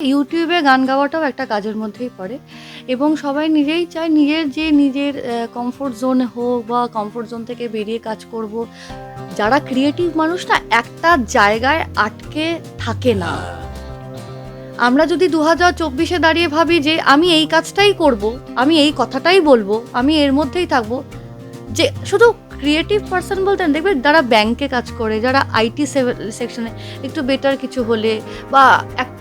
ইউটিউবে গান গাওয়াটাও একটা কাজের মধ্যেই পড়ে এবং সবাই নিজেই চায় নিজের যে নিজের কমফোর্ট জোন হোক বা কমফোর্ট জোন থেকে বেরিয়ে কাজ করব। যারা ক্রিয়েটিভ মানুষ না, একটা জায়গায় আটকে থাকে না। আমরা যদি দু হাজার চব্বিশে দাঁড়িয়ে ভাবি যে আমি এই কাজটাই করব, আমি এই কথাটাই বলব, আমি এর মধ্যেই থাকব, যে শুধু ক্রিয়েটিভ পার্সন বলতেন দেখবে যারা ব্যাংকে কাজ করে, যারা আইটি সেকশনে একটু বেটার কিছু হলে বা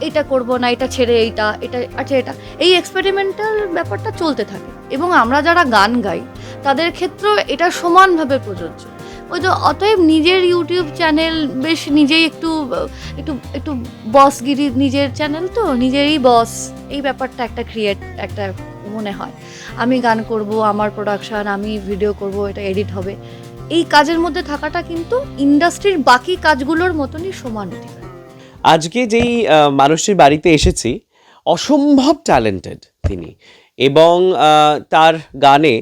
এটা করব না, এটা ছেড়ে এইটা, এটা আচ্ছা এটা, এই এক্সপেরিমেন্টাল ব্যাপারটা চলতে থাকে। এবং আমরা যারা গান গাই, তাদের ক্ষেত্রেও এটা সমানভাবে প্রযোজ্য। ওই তো অতএব নিজের ইউটিউব চ্যানেল বেশ নিজেই একটু একটু একটু বসগিরি নিজের চ্যানেল তো, নিজেরই বস এই ব্যাপারটা একটা ক্রিয়েট একটা মনে হয়। আমি গান করব, আমার প্রোডাকশন আমি ভিডিও করব, এটা এডিট হবে। এই কাজের মধ্যে থাকাটা কিন্তু ইন্ডাস্ট্রির বাকি কাজগুলোর মতনই সমান আজকে যেই মানুষটির বাড়িতে এসেছি, অসম্ভব ট্যালেন্টেড তিনি। এবং তার গানে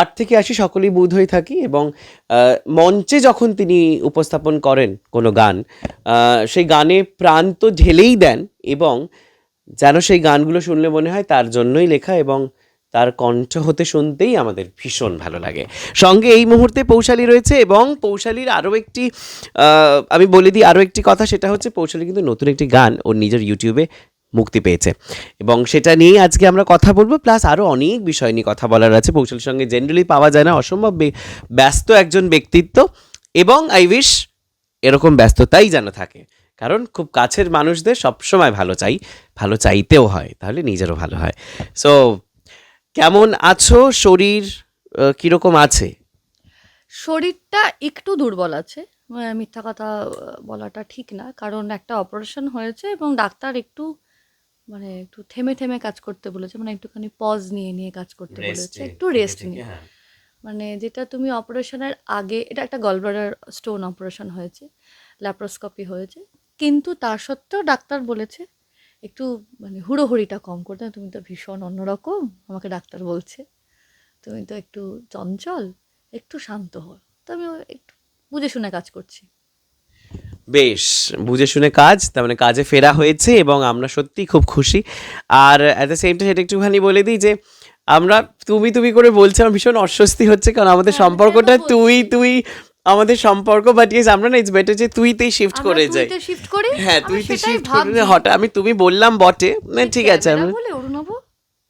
আট থেকে আশি সকলেই বোধ হয়ে থাকি এবং মঞ্চে যখন তিনি উপস্থাপন করেন কোনো গান সেই গানে প্রাণ তো ঢেলেই দেন এবং যেন সেই গানগুলো শুনলে মনে হয় তার জন্যই লেখা এবং তার কণ্ঠ হতে শুনতেই আমাদের ভীষণ ভালো লাগে। সঙ্গে এই মুহূর্তে পৌশালী রয়েছে এবং পৌশালীর আরও একটি আমি বলে দিই আরও একটি কথা, সেটা হচ্ছে পৌশালী কিন্তু নতুন একটি গান ওর নিজের ইউটিউবে মুক্তি পেয়েছে। এবং সেটা নিয়েই আজকে আমরা কথা বলব, প্লাস আরও অনেক বিষয় নিয়ে কথা বলার আছে। পৌশালীর সঙ্গে জেনারেলি পাওয়া যায় না, অসম্ভব ব্যস্ত একজন ব্যক্তিত্ব এবং আই উইশ এরকম ব্যস্ততাই যেন থাকে। কারণ খুব কাছের মানুষদের সবসময় ভালো চাই ভালো চাইতেও হয় তাহলে নিজেরও ভালো হয়। সো কেমন আছো? শরীর কীরকম আছে? শরীরটা একটু দুর্বল আছে মিথ্যা কথা বলাটা ঠিক না। কারণ একটা অপারেশন হয়েছে এবং ডাক্তার একটু মানে একটু থেমে থেমে কাজ করতে বলেছে মানে একটুখানি পজ নিয়ে নিয়ে কাজ করতে বলেছে একটু রেস্ট নিয়ে। হ্যাঁ। মানে যেটা তুমি অপারেশনের আগে এটা একটা গলব্লাডার স্টোন অপারেশন হয়েছে ল্যাপ্রোস্কোপি হয়েছে। কিন্তু তার সত্ত্বেও ডাক্তার বলেছে একটু মানে হুড়োহুড়িটা কম করতে তুমি তো ভীষণ অন্যরকম আমাকে ডাক্তার বলছে। তুমি তো একটু চঞ্চল একটু শান্ত হও। তো আমি একটু বুঝে শুনে কাজ করছি। বেশ বুঝে শুনে কাজ তার মানে কাজে ফেরা হয়েছে এবং আমরা সত্যিই খুব খুশি। আর অ্যাট দ্য সেম টাইম সেটা একটুখানি বলে দিই যে আমরা তুমি তুমি করে বলছি আমার ভীষণ অস্বস্তি হচ্ছে কারণ আমাদের হ্যাঁ, সম্পর্কটা তুই তুই আমাদের সম্পর্ক বাট ইয়েস আমরা না ইটস বেটার যে তুইতেই শিফট করে যাই। শিফট করি হ্যাঁ তুইতে শিফট করে হঠাৎ আমি তুমি বললাম বটে না ঠিক আছে আমি বলে অরুণাভ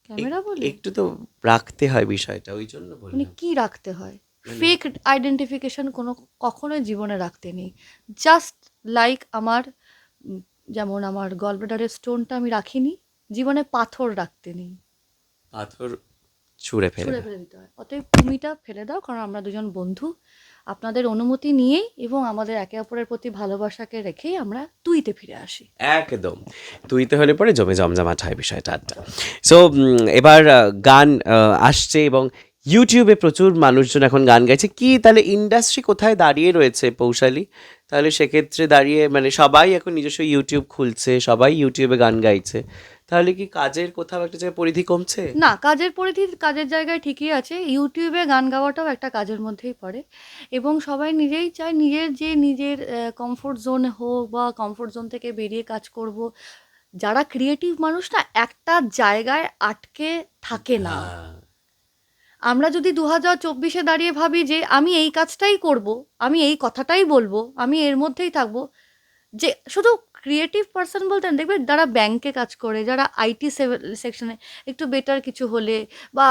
ক্যামেরা বলে? একটু তো রাখতে হয় বিষয়টা ওই জন্য বলি মানে কি রাখতে হয়? ফেক আইডেন্টিফিকেশন কোনো কখনোই জীবনে রাখতে নেই। জাস্ট লাইক আমার যেমন আমার গলব্লাডারের স্টোনটা আমি রাখিনি জীবনে পাথর রাখতে নেই। পাথর ছুঁড়ে ফেলে ছুঁড়ে ফেলে দিতে হয়। অতএব তুমিটা ফেলে দাও কারণ আমরা দুজন বন্ধু। আপনাদের অনুমতি নিয়েই এবং আমাদের একে অপরের প্রতি ভালোবাসাকে রেখেই আমরা তুইতে ফিরে আসি। একদম। তুইতে হলে পরে জমে জমজমাট হয় বিষয়টা আড্ডা। সো এবার গান আসছে এবং ইউটিউবে প্রচুর মানুষজন এখন গান গাইছে। কি তাহলে ইন্ডাস্ট্রি কোথায় দাঁড়িয়ে রয়েছে পৌশালী? তাহলে সেক্ষেত্রে দাঁড়িয়ে মানে সবাই এখন নিজস্ব ইউটিউব খুলছে, সবাই ইউটিউবে গান গাইছে। তাহলে কি কাজের কোথাও একটা জায়গায় পরিধি কমছে? না কাজের পরিধি কাজের জায়গায় ঠিকই আছে। ইউটিউবে গান গাওয়াটাও একটা কাজের মধ্যেই পড়ে। এবং সবাই নিজেই চায় নিজের যে নিজের কমফোর্ট জোন হোক বা কমফোর্ট জোন থেকে বেরিয়ে কাজ করব। যারা ক্রিয়েটিভ মানুষ না একটা জায়গায় আটকে থাকে না। হ্যাঁ। আমরা যদি দু হাজার চব্বিশে দাঁড়িয়ে ভাবি যে আমি এই কাজটাই করব আমি এই কথাটাই বলব আমি এর মধ্যেই থাকব যে শুধু ক্রিয়েটিভ পার্সন বলতেন দেখবে যারা ব্যাংকে কাজ করে, যারা আইটি সেকশনে একটু বেটার কিছু হলে বা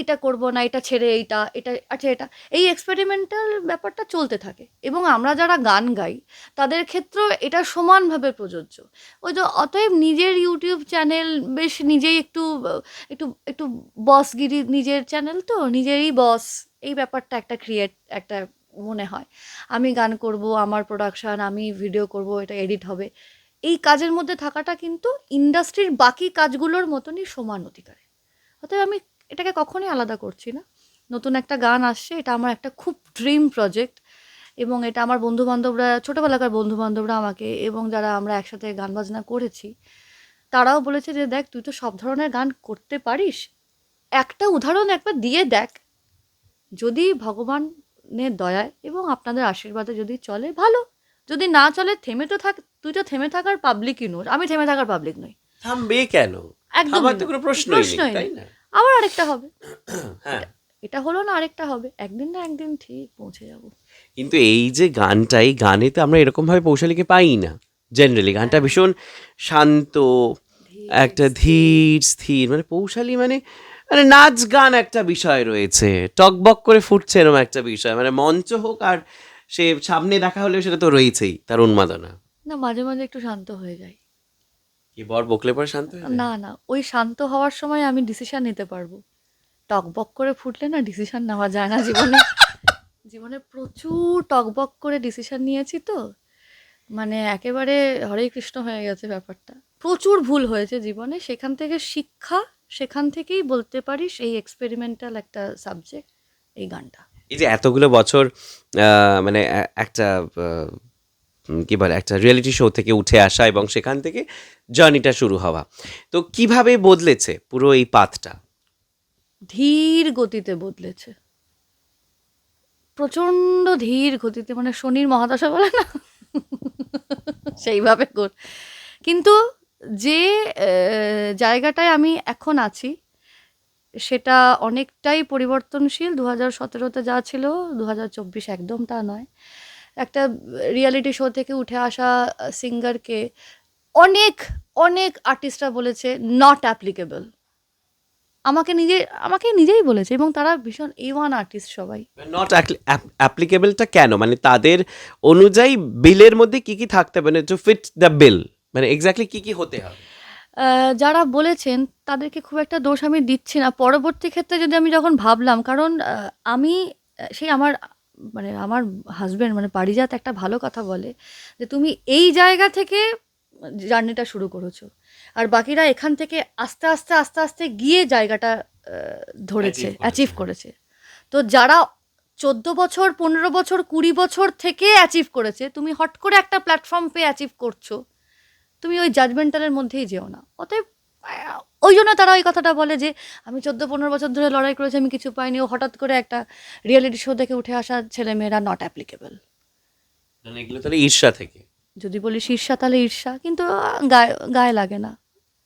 এটা করব না, এটা ছেড়ে এইটা, এটা আচ্ছা এটা। এই এক্সপেরিমেন্টাল ব্যাপারটা চলতে থাকে। এবং আমরা যারা গান গাই, তাদের ক্ষেত্রেও এটা সমানভাবে প্রযোজ্য। ওই তো অতএব নিজের ইউটিউব চ্যানেল বেশ নিজেই একটু একটু একটু বসগিরি নিজের চ্যানেল তো, নিজেরই বস এই ব্যাপারটা একটা ক্রিয়েট একটা মনে হয়। আমি গান করব, আমার প্রোডাকশন আমি ভিডিও করব, এটা এডিট হবে। এই কাজের মধ্যে থাকাটা কিন্তু ইন্ডাস্ট্রির বাকি কাজগুলোর মতনই সমান অধিকারে অতএব আমি এটাকে কখনোই আলাদা করছি না। নতুন একটা গান আসছে, এটা আমার একটা খুব ড্রিম প্রজেক্ট এবং এটা আমার বন্ধু বান্ধবরা ছোটোবেলাকার বন্ধু বান্ধবরা আমাকে এবং যারা আমরা একসাথে গান বাজনা করেছি, তারাও বলেছে যে, দেখ, তুই তো সব ধরনের গান করতে পারিস। একটা উদাহরণ একবার দিয়ে দেখ। যদি ভগবানের দয়ায় এবং আপনাদের আশীর্বাদে যদি চলে ভালো। যদি না চলে থেমে তো থাক তুই তো থেমে থাকার পাবলিকই নোস আমি থেমে থাকার পাবলিক নই। থামবে কেন? তো কোনো প্রশ্নই নেই প্রশ্নই তাই না? আবার আরেকটা হবে। হ্যাঁ। এটা হলো না আরেকটা হবে। একদিন না একদিন ঠিক পৌঁছে যাব। কিন্তু এই যে গানটা এই গানে তো আমরা এরকম ভাবে পৌশালীকে পাই না। জেনারেলি গানটা ভীষণ শান্ত একটা ধীর স্থির। মানে পৌশালী মানে মানে নাচ গান একটা বিষয় রয়েছে। টকবক করে ফুটছে এরকম একটা বিষয়। মানে মঞ্চ হোক আর সে সামনে দেখা হলেও সেটা তো রয়েছেই তার উন্মাদনা। না মাঝে মাঝে একটু শান্ত হয়ে যাই। কি বর বকলে পরে শান্ত হয়ে যায়? না না ওই শান্ত হওয়ার সময় আমি ডিসিশন নিতে পারব। টকবক করে ফুটলে না ডিসিশন নেওয়া যায় না জীবনে। জীবনে প্রচুর টকবক করে ডিসিশন নিয়েছি তো। মানে একেবারে হরে কৃষ্ণ হয়ে গেছে ব্যাপারটা। প্রচুর ভুল হয়েছে জীবনে। সেখান থেকে শিক্ষা সেখান থেকেই বলতে পারিস এই এক্সপেরিমেন্টাল একটা সাবজেক্ট এই গানটা। এই যে এতগুলো বছর মানে একটা কি বলে একটা রিয়েলিটি শো থেকে উঠে আসা এবং সেখান থেকে জার্নিটা শুরু হওয়া। তো কীভাবে বদলেছে পুরো এই পাথটা ধীর গতিতে বদলেছে। প্রচণ্ড ধীর গতিতে মানে শনির মহাদশা বলে না? সেইভাবে কিন্তু যে জায়গাটায় আমি এখন আছি, সেটা অনেকটাই পরিবর্তনশীল। দু হাজার সতেরোতে যা ছিল দু হাজার চব্বিশ একদম তা নয়। একটা রিয়ালিটি শো থেকে উঠে আসা সিঙ্গারকে অনেক অনেক আর্টিস্টরা বলেছে নট অ্যাপ্লিকেবল আমাকে নিজে, আমাকে নিজেই বলেছে এবং তারা ভীষণ এ ওয়ান আর্টিস্ট সবাই। নট অ্যাপ্লিকেবলটা কেন? মানে তাদের অনুযায়ী বিলের মধ্যে কি কি থাকতে মানে টু ফিট দ্য বিল মানে এক্স্যাক্টলি কি কি হতে হবে? যারা বলেছেন তাদেরকে খুব একটা দোষ আমি দিচ্ছি না। পরবর্তী ক্ষেত্রে যদি আমি যখন ভাবলাম কারণ আমি সেই আমার মানে আমার হাজব্যান্ড মানে পারিজাত একটা ভালো কথা বলে যে তুমি এই জায়গা থেকে জার্নিটা শুরু করেছ। আর বাকিরা এখান থেকে আস্তে আস্তে আস্তে আস্তে গিয়ে জায়গাটা ধরেছে অ্যাচিভ। করেছে। তো যারা চোদ্দ বছর পনেরো বছর কুড়ি বছর থেকে অ্যাচিভ করেছে তুমি হট করে একটা প্ল্যাটফর্ম পেয়ে অ্যাচিভ করছ। তুমি ওই জাজমেন্টালের মধ্যেই যেও না। অতএব ওই জন্য তারা ওই কথাটা বলে যে আমি চোদ্দ পনেরো বছর ধরে লড়াই করেছি আমি কিছু পাইনি। ও হঠাৎ করে একটা রিয়েলিটি শো দেখে উঠে আসা ছেলেমেয়েরা নট অ্যাপ্লিকেবল মানে এগুলো তাহলে ঈর্ষা থেকে? যদি বলিস ঈর্ষা তাহলে ঈর্ষা। কিন্তু গায়ে গায়ে লাগে না।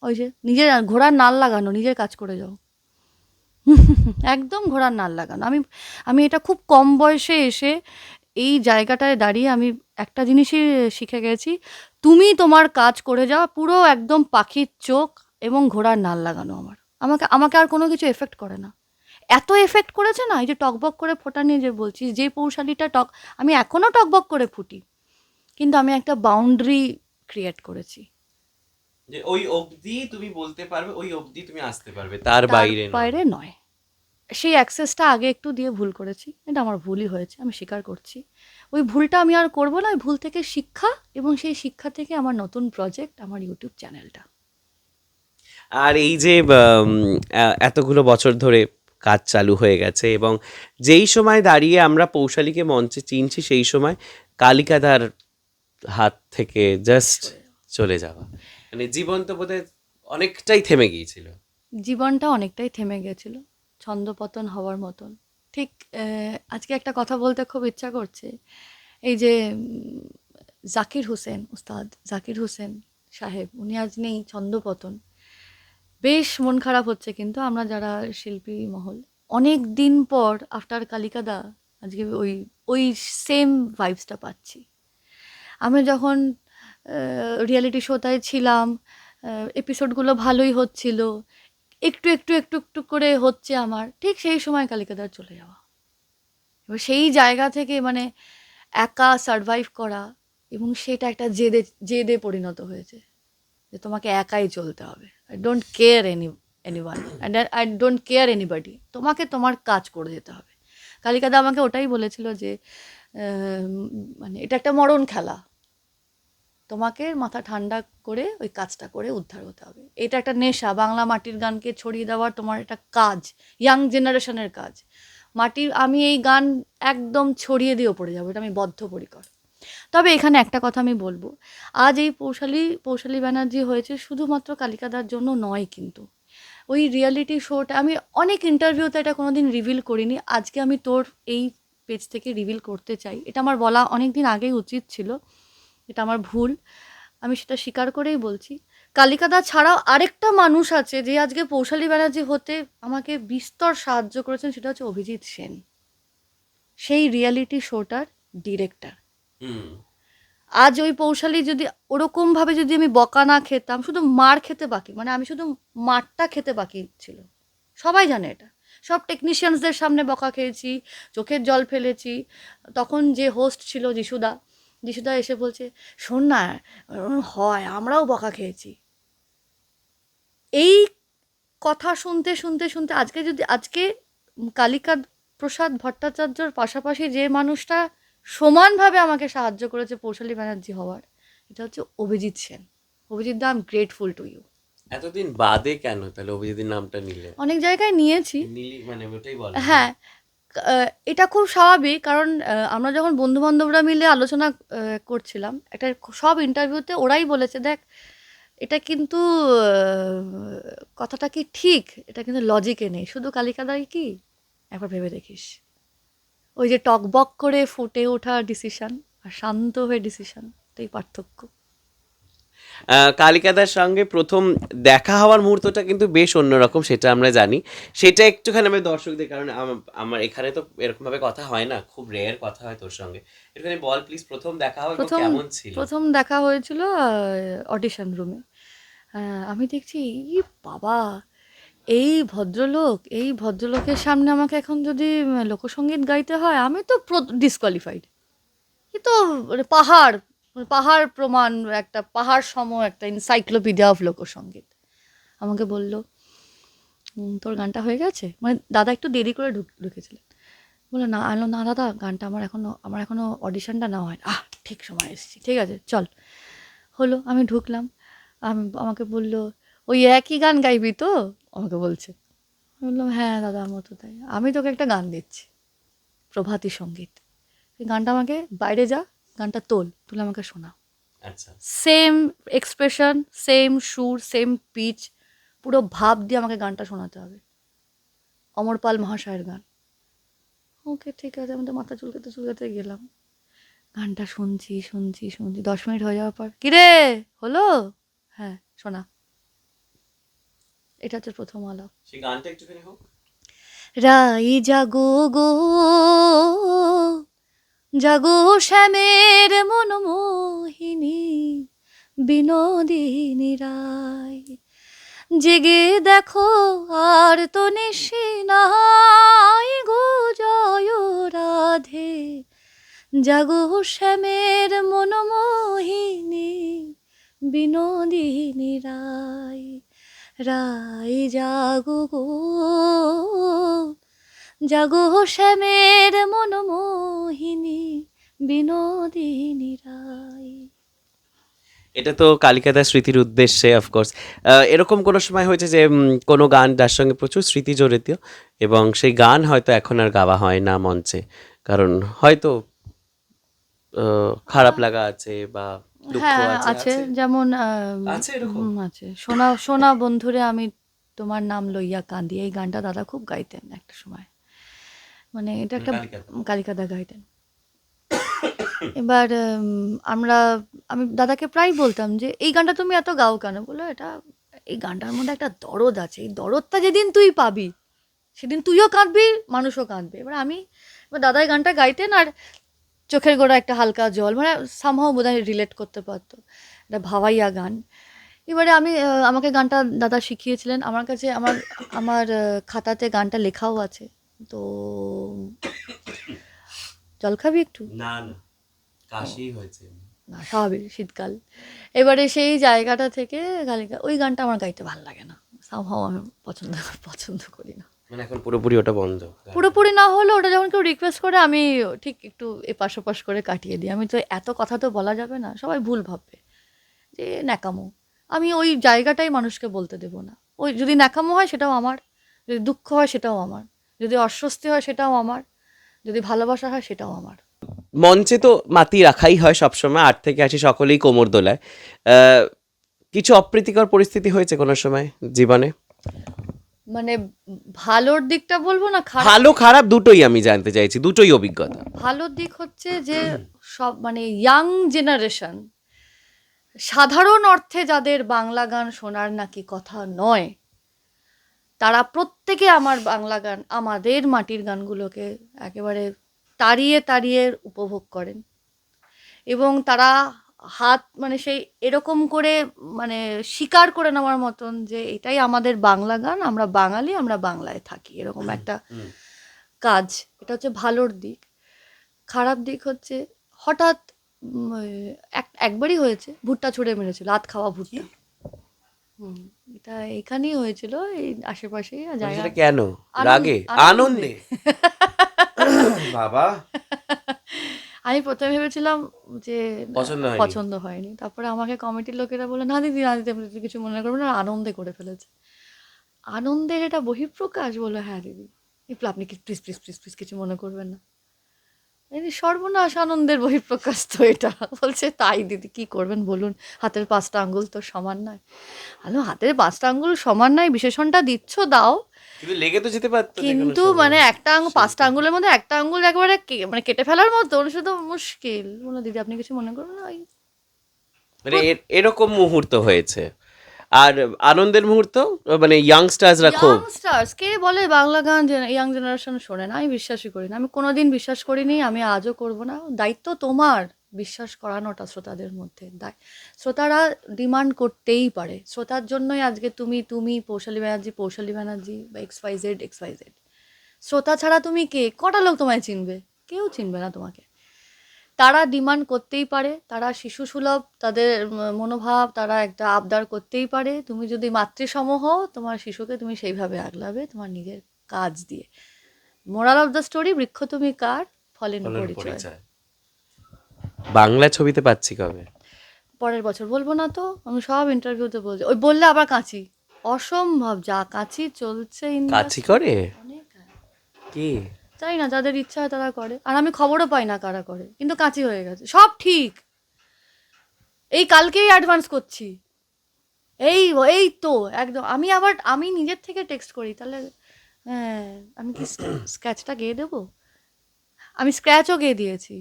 ওই যে নিজের ঘোড়ার নাল লাগানো নিজের কাজ করে যাও। একদম ঘোড়ার নাল লাগানো। আমি আমি এটা খুব কম বয়সে এসে এই জায়গাটায় দাঁড়িয়ে আমি একটা জিনিসই শিখে গেছি তুমি তোমার কাজ করে যাও পুরো একদম পাখির চোখ এবং ঘোড়ার নাল লাগানো আমার। আমাকে আমাকে আর কোনো কিছু এফেক্ট করে না। এত এফেক্ট করেছে না এই যে টকবক করে ফোটা নিয়ে যে বলছিস যে পৌশালিটা টক আমি এখনও টকবক করে ফুটি। কিন্তু আমি একটা বাউন্ডারি ক্রিয়েট করেছি। যে ওই অবধি তুমি বলতে পারবে ওই অবধি তুমি আসতে পারবে তার বাইরে বাইরে নয়। সেই অ্যাক্সেসটা আগে একটু দিয়ে ভুল করেছি। এটা আমার ভুলই হয়েছে আমি স্বীকার করছি। ওই ভুলটা আমি আর করব না ওই ভুল থেকে শিক্ষা এবং সেই শিক্ষা থেকে আমার নতুন প্রজেক্ট আমার ইউটিউব চ্যানেলটা আর এই যে এতগুলো বছর ধরে কাজ চালু হয়ে গেছে এবং যেই সময় দাঁড়িয়ে আমরা পৌশালীকে মঞ্চে চিনছি সেই সময় কালিকাদার হাত থেকে জাস্ট চলে যাওয়া। মানে জীবন তো বোধহয় অনেকটাই থেমে গিয়েছিল। জীবনটা অনেকটাই থেমে গেছিল। ছন্দপতন হওয়ার মতন। ঠিক আজকে একটা কথা বলতে খুব ইচ্ছা করছে। এই যে জাকির হোসেন, উস্তাদ জাকির হোসেন সাহেব, উনি আজ নেই, ছন্দপতন। বেশ মন খারাপ হচ্ছে কিন্তু আমরা যারা শিল্পী মহল, অনেক দিন পর আফটার কালিকাদা আজকে ওই ওই সেম ভাইবসটা পাচ্ছি। আমরা যখন রিয়েলিটি শোটায় ছিলাম এপিসোডগুলো ভালোই হচ্ছিল একটু একটু একটু একটু করে হচ্ছে আমার। ঠিক সেই সময় কালিকাদার চলে যাওয়া। এবার সেই জায়গা থেকে মানে একা সারভাইভ করা এবং সেটা একটা জেদে জেদে পরিণত হয়েছে যে তোমাকে একাই চলতে হবে। I don't care any anyone and I don't care anybody তোমাকে তোমার কাজ করে যেতে হবে। কালিকাদা আমাকে ওটাই বলেছিল যে মানে এটা একটা মরণ খেলা। তোমাকে মাথা ঠান্ডা করে ওই কাজটা করে উদ্ধার হতে হবে। এটা একটা নেশা। বাংলা মাটির গানকে ছড়িয়ে দেওয়ার তোমার একটা কাজ ইয়াং জেনারেশনের কাজ। মাটির আমি এই গান একদম ছড়িয়ে দিয়ে পড়ে যাব, এটা আমি বদ্ধপরিকর তবে এখানে একটা কথা আমি বলব। আজ এই পৌশালী পৌশালী ব্যানার্জি হয়েছে শুধুমাত্র কালিকাদার জন্য নয় কিন্তু। ওই রিয়েলিটি শোটা আমি অনেক ইন্টারভিউতে এটা কোনোদিন রিভিল করিনি। আজকে আমি তোর এই পেজ থেকে রিভিল করতে চাই। এটা আমার বলা অনেক দিন আগেই উচিত ছিল। এটা আমার ভুল। আমি সেটা স্বীকার করেই বলছি। কালিকাদা ছাড়াও আরেকটা মানুষ আছে যে আজকে পৌশালী ব্যানার্জি হতে আমাকে বিস্তর সাহায্য করেছেন সেটা হচ্ছে অভিজিৎ সেন। সেই রিয়ালিটি শোটার ডিরেক্টর আজ ওই পৌশালী যদি ওরকমভাবে যদি আমি বকা না খেতাম শুধু মার খেতে বাকি মানে আমি শুধু মারটা খেতে বাকি ছিল। সবাই জানে এটা। সব টেকনিশিয়ানসদের সামনে বকা খেয়েছি চোখের জল ফেলেছি। তখন যে হোস্ট ছিল যিশুদা যিশুদা এসে বলছে শোন না হয় আমরাও বকা খেয়েছি। এই কথা শুনতে শুনতে শুনতে আজকে যদি আজকে কালিকা প্রসাদ ভট্টাচার্যর পাশাপাশি যে মানুষটা সমানভাবে আমাকে সাহায্য করেছে পৌশালী ব্যানার্জি হওয়ার এটা হচ্ছে অভিজিৎ সেন। অভিজিৎ দা I am grateful to you এতদিন বাদে কেন? তাহলে অভিজিতের নামটা নিলে। অনেক জায়গায় নিয়েছি। মানে হ্যাঁ এটা খুব স্বাভাবিক কারণ আমরা যখন বন্ধু বান্ধবরা মিলে আলোচনা করছিলাম, একটা সব ইন্টারভিউতে ওরাই বলেছে, দেখ, এটা কিন্তু কথাটা কি ঠিক? এটা কিন্তু লজিকে নেই। শুধু কালিকাদাই কি? একবার ভেবে দেখিস। ওই যে টকবক করে ফুটে ওঠা ডিসিশন আর শান্ত হয়ে ডিসিশন এই পার্থক্য। কালিকাদার সঙ্গে প্রথম দেখা হওয়ার মুহূর্তটা কিন্তু বেশ অন্যরকম সেটা আমরা জানি। সেটা একটুখানি আমি দর্শকদের কারণে আমার এখানে তো এরকম ভাবে কথা হয় না খুব রেয়ার কথা হয় তোর সঙ্গে। একটুখানি বল প্লিজ প্রথম দেখা হয় কেমন ছিল? প্রথম দেখা হয়েছিল অডিশন রুমে আমি দেখছি ই বাবা এই ভদ্রলোক এই ভদ্রলোকের সামনে আমাকে এখন যদি লোকসঙ্গীত গাইতে হয় আমি তো ডিসকোয়ালিফাইড এ তো মানে পাহাড় পাহাড় প্রমাণ, একটা পাহাড় সম একটা এনসাইক্লোপিডিয়া অফ লোকসঙ্গীত আমাকে বলল তোর গানটা হয়ে গেছে? মানে দাদা একটু দেরি করে ঢুক- ঢুকেছিলেন। বলল, না, আলো, না, দাদা, গানটা আমার এখনও আমার এখনও অডিশনটা নেওয়া হয় আহ, ঠিক সময় এসেছি, ঠিক আছে, চল। হলো, আমি ঢুকলাম। আমি, আমাকে বলল, ওই একই গান গাইবি তো? আমাকে বলছে। আমি বললাম হ্যাঁ দাদা, আমার তো তাই। আমি তোকে একটা গান দিচ্ছি, প্রভাতী সংগীত। এই গানটা আমাকে বাইরে যা গানটা তোল তুলে আমাকে শোনা। আচ্ছা। সেম এক্সপ্রেশন সেম সুর সেম পিচ পুরো ভাব দিয়ে আমাকে গানটা শোনাতে হবে। অমর পাল মহাশয়ের গান। ওকে ঠিক আছে আমি তো মাথা চুলকাতে চুলকাতে গেলাম। গানটা শুনছি শুনছি শুনছি। দশ মিনিট হয়ে যাওয়ার পর কিরে হলো? হ্যাঁ শোনা। এটা হচ্ছে প্রথম আলাপ সেই গানটা একটুখানি হোক। রাই জাগো গো। জাগো শ্যামের মনমোহিনী, বিনোদিনী রায়। জেগে দেখো আর তো নিশি নাই গো জয় রাধে। জাগো শ্যামের মনমোহিনী, বিনোদিনী রায়। রায় জাগো গো। জাগো শ্যামের মনমোহিনী বিনোদিনী রায় এটা তো কালিকাদার স্মৃতির উদ্দেশ্যে অফকোর্স এরকম কোনো সময় হয়েছে যে কোনো গান যার সঙ্গে প্রচুর স্মৃতি জড়িত এবং সেই গান হয়তো এখন আর গাওয়া হয় না মঞ্চে। কারণ হয়তো খারাপ লাগা আছে বা হ্যাঁ আছে যেমন আছে সোনা সোনা বন্ধুরে আমি তোমার নাম লইয়া কাঁদি এই গানটা দাদা খুব গাইতেন একটা সময়। মানে এটা একটা কালিকাদা। গাইতেন এবার আমরা আমি দাদাকে প্রায় বলতাম যে এই গানটা তুমি এত গাও কেন? বলো এটা এই গানটার মধ্যে একটা দরদ আছে। এই দরদটা যেদিন তুই পাবি সেদিন তুইও কাঁদবি মানুষও কাঁদবে। এবার আমি এবার দাদা এই গানটা গাইতেন আর চোখের গোড়া একটা হালকা জল মানে সামহাও বোধহয় রিলেট করতে পারতো। এটা ভাওয়াইয়া গান। এবারে আমি আমাকে গানটা দাদা শিখিয়েছিলেন। আমার কাছে আমার আমার খাতাতে গানটা লেখাও আছে। তো জল খাবি একটু? না না। কাশি হয়েছে। না স্বাভাবিক শীতকাল। এবারে সেই জায়গাটা থেকে গালিকা ওই গানটা আমার গাইতে ভালো লাগে না। সামহাও আমি পছন্দ পছন্দ করি না। মানে এখন পুরোপুরি ওটা বন্ধ। পুরোপুরি না হলে ওটা যখন কেউ রিকোয়েস্ট করে আমি ঠিক একটু এপাশ ওপাশ করে কাটিয়ে দিই। আমি তো এত কথা তো বলা যাবে না সবাই ভুল ভাববে। যে ন্যাকামো। আমি ওই জায়গাটাই মানুষকে বলতে দেবো না। ওই যদি ন্যাকামো হয় সেটাও আমার যদি দুঃখ হয় সেটাও আমার। যদি অস্বস্তি হয় সেটাও আমার যদি ভালোবাসা হয় সেটাও আমার। মঞ্চে তো মাতি রাখাই হয় সবসময় আট থেকে আসি সকলেই কোমর দোলায়। কিছু অপ্রীতিকর পরিস্থিতি হয়েছে কোনো সময় জীবনে? মানে ভালোর দিকটা বলব না খারাপ? ভালো খারাপ দুটোই আমি জানতে চাইছি দুটোই অভিজ্ঞতা। ভালো দিক হচ্ছে যে সব মানে ইয়াং জেনারেশন সাধারণ অর্থে যাদের বাংলা গান শোনার নাকি কথা নয় তারা প্রত্যেকে আমার বাংলা গান আমাদের মাটির গানগুলোকে একেবারে তাড়িয়ে তাড়িয়ে উপভোগ করেন। এবং তারা হাত মানে সেই এরকম করে মানে স্বীকার করে নেওয়ার মতন যে এটাই আমাদের বাংলা গান আমরা বাঙালি আমরা বাংলায় থাকি এরকম একটা কাজ। এটা হচ্ছে ভালোর দিক। খারাপ দিক হচ্ছে হঠাৎ এক- একবারই হয়েছে ভুট্টা ছুঁড়ে মেরেছিল আত খাওয়া ভুট্টা। হুম। এটা এখানেই হয়েছিল এই আশেপাশেই মানে জায়গা সেটা কেন? রাগে? আনন্দে। বাবা। আমি প্রথমে ভেবেছিলাম যে পছন্দ হয়নি। তারপরে আমাকে কমিটির লোকেরা বলে না দিদি না দিদি আপনি কিছু মনে করবেন না আনন্দে করে ফেলেছে। আনন্দের এটা বহিঃপ্রকাশ বলে হ্যাঁ দিদি আপনি কি প্লিজ প্লিজ প্লিজ প্লিজ কিছু মনে করবেন না। সর্বনাশ আনন্দের বহিঃপ্রকাশ তো এটা। বলছে তাই দিদি কি করবেন বলুন? হাতের পাঁচটা আঙ্গুল তো সমান নয়। আলো হাতের পাঁচটা আঙ্গুল সমান নয় বিশেষণটা দিচ্ছ দাও। কিন্তু লেগে তো যেতে পারতো কিন্তু মানে একটা পাঁচটা আঙ্গুলের মধ্যে একটা আঙ্গুল একবারে মানে কেটে ফেলার মতো শুধু মুশকিল। বলো দিদি আপনি কিছু মনে করবেন না? মানে এর- এরকম মুহূর্ত হয়েছে। আর আনন্দের মুহূর্ত মানে ইয়াংস্টার্সরা খুব। ইয়াংস্টার্স কে বলে বাংলা গান ইয়াং জেনারেশন শোনে না, আমি বিশ্বাসই করি না। আমি কোনোদিন বিশ্বাস করিনি, আমি আজও করব না। দায়িত্ব তোমার, বিশ্বাস করানোটা শ্রোতাদের মধ্যে। দায় শ্রোতারা ডিমান্ড করতেই পারে। শ্রোতার জন্যই আজকে তুমি তুমি, পৌশালী ব্যানার্জি পৌশালী ব্যানার্জি, বা X Y Z X Y Z শ্রোতা ছাড়া তুমি কে? কটা লোক তোমায় চিনবে? কেউ চিনবে না তোমাকে। তারা ডিমান্ড করতেই পারে তারা শিশু সুলভ তাদের মনোভাব তারা একটা আবদার করতেই পারে। তুমি যদি মাতৃসম হও তোমার শিশুকে তুমি সেইভাবে আগলাবে তোমার নিজের কাজ দিয়ে। মোরাল অফ দ্য স্টোরি বৃক্ষ তুমি কার? ফলেন পরিচয়। বাংলা ছবিতে পাচ্ছি কবে? পরের বছর বলব না তো আমি সব ইন্টারভিউতে বলছি। ওই বললে আবার কাঁচি। অসম্ভব যা কাঁচি চলছে কাছি করে? অনেক। কি? জানি না, যাদের ইচ্ছা হয় তারা করে। আর আমি খবরও পাই না কারা করে। কিন্তু কাঁচি হয়ে গেছে। সব ঠিক। এই কালকেই অ্যাডভান্স করছি। এই এই তো, একদম। আমি আবার, আমি নিজের থেকে টেক্সট করি। তাহলে হ্যাঁ আমি কি স্ক্র্যাচটা গেয়ে দেবো? আমি স্ক্র্যাচও গেয়ে দিয়েছি।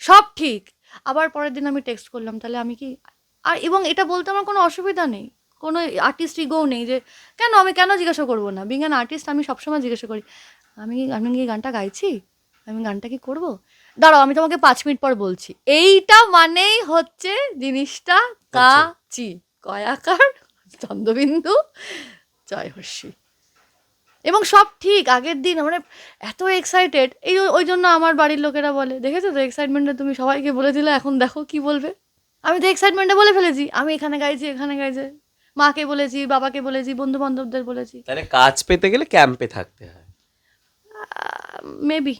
সব ঠিক। আবার পরের দিন আমি টেক্সট করলাম। তাহলে আমি কি, আর এবং এটা বলতে আমার কোনো অসুবিধা নেই। কোনো আর্টিস্ট ইগোও নেই যে, কেন আমি কেন জিজ্ঞাসা করব না? বিং অ্যান আর্টিস্ট আমি সবসময় জিজ্ঞাসা করি আমি কি আমি কি গানটা গাইছি? আমি গানটা কি করব? দাঁড়াও আমি তোমাকে পাঁচ মিনিট পর বলছি। এইটা মানেই হচ্ছে জিনিসটা কাচি। কয়াকার চন্দ্রবিন্দু জয় হর্ষি। এবং সব ঠিক আগের দিন মানে এত এক্সাইটেড এই ওই জন্য আমার বাড়ির লোকেরা বলে দেখেছ তো এক্সাইটমেন্টে তুমি সবাইকে বলে দিলে এখন দেখো কি বলবে? আমি তো এক্সাইটমেন্টে বলে ফেলেছি আমি এখানে গাইছি এখানে গাইছি। মাকে বলেছি বাবাকে বলেছি বন্ধু বান্ধবদের বলেছি। তাহলে কাজ পেতে গেলে ক্যাম্পে থাকতে হয়। মেবি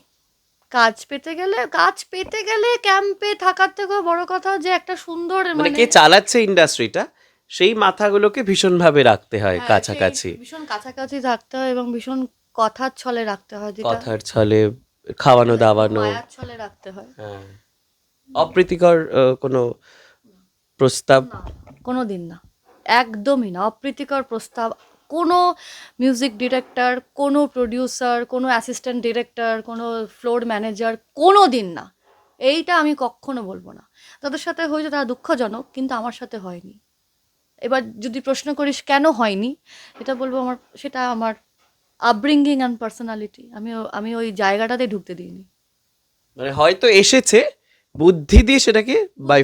কাজ পেতে গেলে কাজ পেতে গেলে ক্যাম্পে থাকার থেকেও বড় কথা যে একটা সুন্দর মানে মানে কে চালাচ্ছে ইন্ডাস্ট্রিটা সেই মাথাগুলোকে ভীষণভাবে রাখতে হয় হ্যাঁ, কাছাকাছি। ভীষণ কাছাকাছি থাকতে হয় এবং ভীষণ কথার ছলে রাখতে হয় যেটা কথার ছলে খাওয়ানো দাওয়ানো। ছলে রাখতে হয়। হ্যাঁ। অপ্রীতিকর কোনো প্রস্তাব? কোনো দিন না। একদমই না। অপ্রীতিকর প্রস্তাব কোনো মিউজিক ডিরেক্টর কোনো প্রডিউসার কোনো অ্যাসিস্ট্যান্ট ডিরেক্টর কোনো ফ্লোর ম্যানেজার কোনো দিন না। এইটা আমি কখনো বলব না। তাদের সাথে হয়েছে, তারা দুঃখজনক, কিন্তু আমার সাথে হয়নি। এবার যদি প্রশ্ন করিস, কেন হয়নি? এটা বলব আমার, সেটা আমার আপব্রিঙ্গিং অ্যান্ড পার্সোনালিটি আমি আমি ওই জায়গাটাতে ঢুকতে দিইনি। মানে হয়তো এসেছে, বুদ্ধি দিয়ে সেটাকে বাই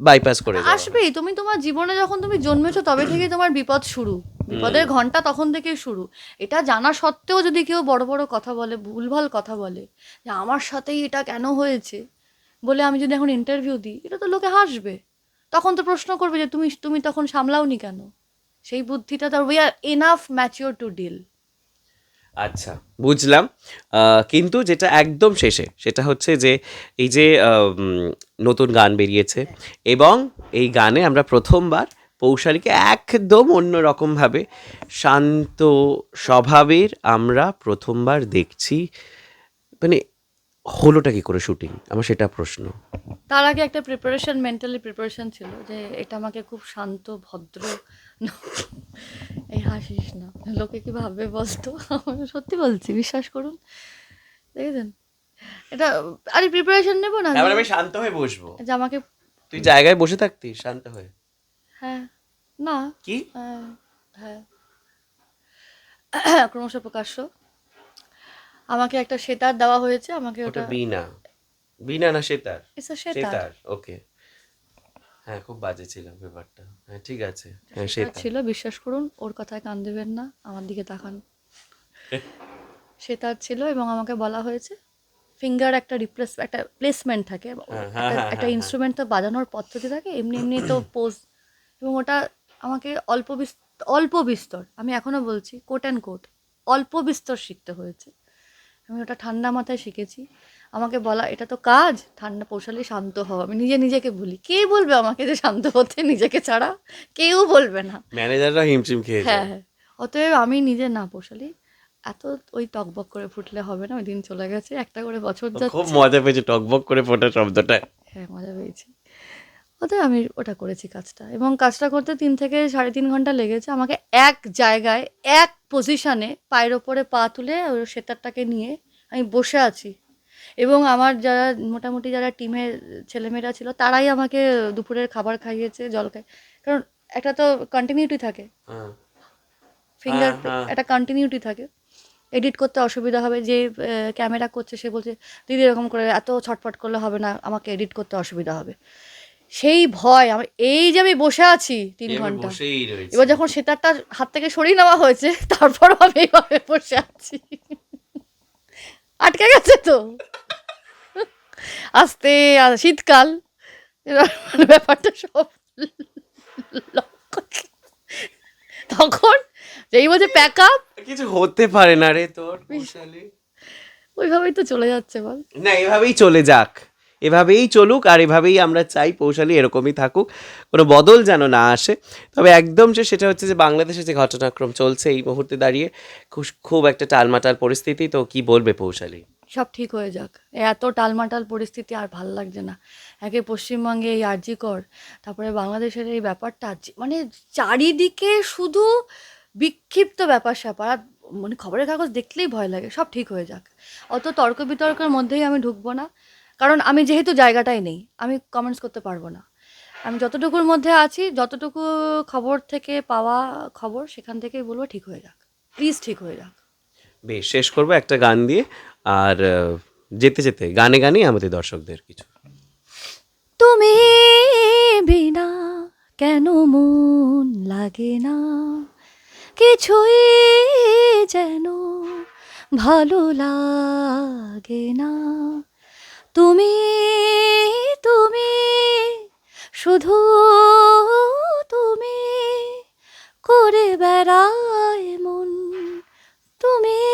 বাইপাস করে যাওয়া। আসবেই তুমি তোমার জীবনে যখন তুমি জন্মেছো তবে থেকেই তোমার বিপদ শুরু। বিপদের ঘণ্টা তখন থেকেই শুরু। এটা জানা সত্ত্বেও যদি কেউ বড় বড় কথা বলে ভুলভাল কথা বলে যে আমার সাথেই এটা কেন হয়েছে বলে আমি যদি এখন ইন্টারভিউ দিই এটা তো লোকে হাসবে। তখন তো প্রশ্ন করবে যে তুমি তুমি তখন সামলাওনি কেন? সেই বুদ্ধিটা তার we are enough mature to deal আচ্ছা বুঝলাম। কিন্তু যেটা একদম শেষে, সেটা হচ্ছে যে, এই যে নতুন গান বেরিয়েছে এবং এই গানে আমরা প্রথমবার পৌশালীকে একদম অন্যরকমভাবে শান্ত স্বভাবের আমরা প্রথমবার দেখছি। মানে হলোটা কি করে শুটিং? আমার সেটা প্রশ্ন। তার আগে একটা প্রিপারেশন মেন্টালি প্রিপারেশন ছিল যে, এটা আমাকে খুব শান্ত, ভদ্র এই হাসিস না। লোকে কি ভাববে বলতো সত্যি বলছি বিশ্বাস করুন। দেখেছেন? এটা আরে প্রিপারেশন নেব না? এবার আমি শান্ত হয়ে বসবো। যে আমাকে তুই জায়গায় বসে থাকতিস শান্ত হয়ে। হ্যাঁ। না। কি? হ্যাঁ হ্যাঁ। ক্রমশ প্রকাশ্য। আমাকে একটা সেতার দেওয়া হয়েছে আমাকে ওটা বিনা বিনা না সেতার? সেতার। ওকে হ্যাঁ খুব বাজে ছিল ব্যাপারটা। হ্যাঁ ঠিক আছে। হ্যাঁ সেতার ছিল বিশ্বাস করুন ওর কথায় কান দেবেন না আমার দিকে তাকান। সেতার ছিল এবং আমাকে বলা হয়েছে ফিঙ্গার একটা রিপ্লেস একটা প্লেসমেন্ট থাকে। হ্যাঁ, একটা- হ্যাঁ, হ্যাঁ, একটা হ্যাঁ। ইনস্ট্রুমেন্ট তো বাজানোর পদ্ধতি থাকে এমনি এমনি তো পোজ এবং ওটা আমাকে অল্প অল্প বিস্তর আমি এখনও বলছি কোট অ্যান্ড কোট অল্প বিস্তর শিখতে হয়েছে। আমি ওটা ঠান্ডা মাথায় শিখেছি। আমাকে বলা এটা তো কাজ ঠান্ডা পোষালে শান্ত হও। আমি নিজে নিজেকে বলি কে বলবে আমাকে যে শান্ত হতে নিজেকে ছাড়া? কেউ বলবে না। ম্যানেজাররা হিমচিম খেয়ে হ্যাঁ যায়। হ্যাঁ অতএব আমি নিজে না পোষালি এত ওই টকবক করে ফুটলে হবে না ওই দিন চলে গেছে। একটা করে বছর যাচ্ছে। খুব মজা পেয়েছি টকবক করে ফোটা শব্দটা হ্যাঁ মজা পেয়েছি। অতএব আমি ওটা করেছি কাজটা। এবং কাজটা করতে তিন থেকে সাড়ে তিন ঘণ্টা লেগেছে। আমাকে এক জায়গায় এক পজিশনে পায়ের ওপরে পা তুলে ওই সেতারটাকে নিয়ে আমি বসে আছি। এবং আমার যারা মোটামুটি যারা টিমের ছেলেমেয়েরা ছিল তারাই আমাকে দুপুরের খাবার খাইয়েছে জল খাই কারণ একটা তো কন্টিনিউটি থাকে। হ্যাঁ। ফিঙ্গার হ্যাঁ। একটা কন্টিনিউটি থাকে। এডিট করতে অসুবিধা হবে যে ক্যামেরা করছে সে বলছে দিদি এরকম করে এত ছটফট করলে হবে না আমাকে এডিট করতে অসুবিধা হবে। সেই ভয় আমার এই যে আমি বসে আছি তিন ঘণ্টা এবার যখন সেতারটা হাত থেকে সরিয়ে নেওয়া হয়েছে তারপরও আমি এইভাবে বসে আছি। আটকে গেছে তো? আস্তে শীতকাল। মানে ব্যাপারটা সব তখন যেই বলছে প্যাক আপ কিছু হতে পারে না রে তোর ওইভাবেই তো চলে যাচ্ছে বল। না এভাবেই চলে যাক। এভাবেই চলুক আর এভাবেই আমরা চাই পৌশালী এরকমই থাকুক। কোনো বদল যেন না আসে। তবে একদম যে সেটা হচ্ছে যে বাংলাদেশে যে ঘটনাক্রম চলছে এই মুহূর্তে দাঁড়িয়ে খুব খুব একটা টালমাটাল পরিস্থিতি তো কি বলবে পৌশালী সব ঠিক হয়ে যাক। এত টালমাটাল পরিস্থিতি আর ভালো লাগছে না। একে পশ্চিমবঙ্গে এই আর্জি কর, তারপরে বাংলাদেশের এই ব্যাপারটা মানে চারিদিকে শুধু বিক্ষিপ্ত ব্যাপার স্যাপার, আর মানে খবরের কাগজ দেখলেই ভয় লাগে, সব ঠিক হয়ে যাক। অত তর্ক বিতর্কের মধ্যেই আমি ঢুকবো না, কারণ আমি যেহেতু জায়গাটাই নেই, আমি কমেন্টস করতে পারব না। আমি যতটুকুর মধ্যে আছি, যতটুকু খবর থেকে পাওয়া খবর, সেখান থেকেই বলব ঠিক হয়ে যাক। প্লিজ ঠিক হয়ে যাক। বেশ, শেষ করব একটা গান দিয়ে। আর যেতে যেতে গানে গানেই আমাদের দর্শকদের কিছু। তুমি বিনা কেন মন লাগে না? কিছুই যেন ভালো লাগে না। তুমি তুমি, শুধু তুমি, করে বেড়ায় মন তুমি।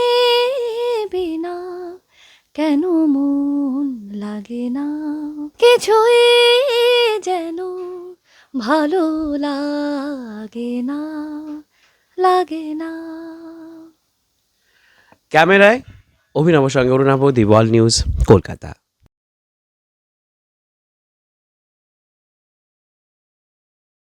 কেন মন লাগে না? কিছুই যেন ভালো লাগে না লাগে না। ক্যামেরায় অভিনব সঙ্গে Arunava the World News, Kolkata.